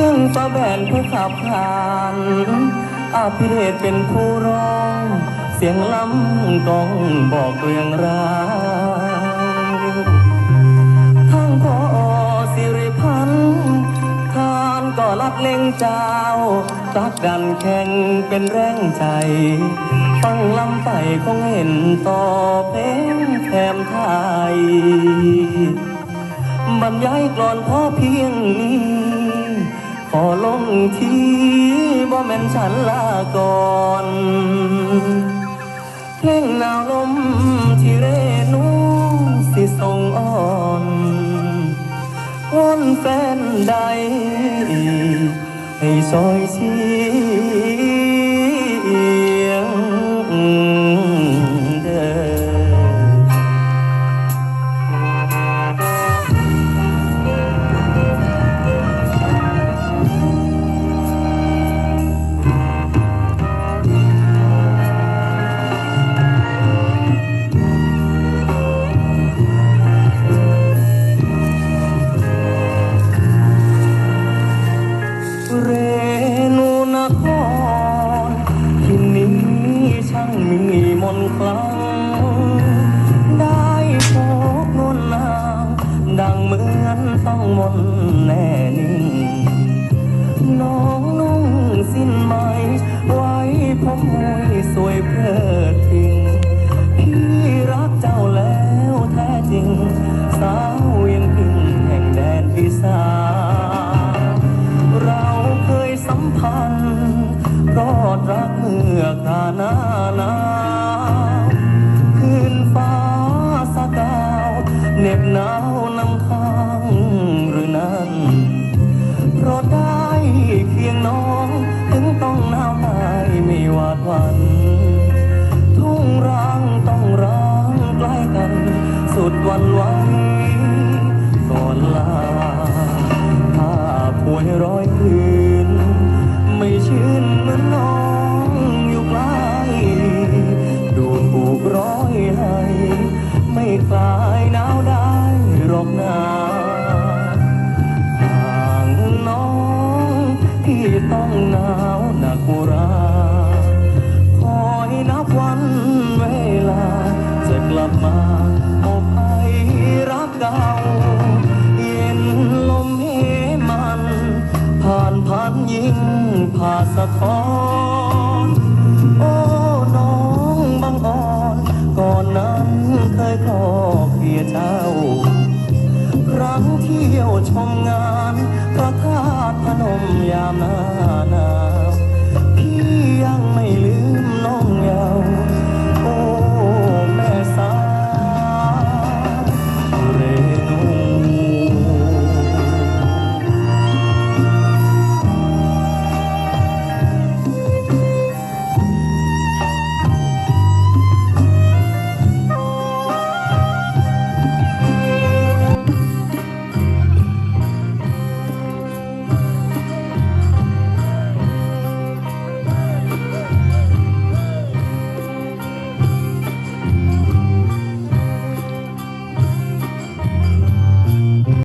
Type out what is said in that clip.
ช่งฟ้าแบนผู้ขับผ่านอาภิเรศเป็นผู้ร้อง เสียงล้ำกองบอกเรื่องราวทางพอสิริพันธ์ทานก็รักเล่งเจ้าตักดันแข่งเป็นแรงใจฟังลำไปคงเห็นต่อเพลงแถมไทยบรรยายกลอนพอเพียงนี้ ขอลงที่บ่แม่นฉันลาก่อนเพลงหนาวลมที่เรนูสิส่งอ่อนวอนแฟนใด ให้ซอยเคลางได้พบนวลนางดังเหมือนต้องมนต์แน่นิ่ง น้องนุ่งสิ้นไหมไว้ผมมวยสวยเพ เหนาวนำทางหรือนั้นเพราะได้เคียงน้องถึงต้องหนาวหายไม่หวาดหวันทุ่งร้างต้องร้างใกล้กัน สุดวันไหวก่อนลาถ้าป่วยร้อยคืน ไม่ชื่นเหมือนน้อง ต้องหนาวหนักุราคอยนับวันเวลา จะกลับมาอบให้รักเก่าเย็นลมเหมัน ผ่านพันยิ่งผ่าสะท้อนโอ้น้องบางอ่อน ก่อนนั้นเคยคลอเคลียเจ้า ครั้งเที่ยวชมงานพระ ธ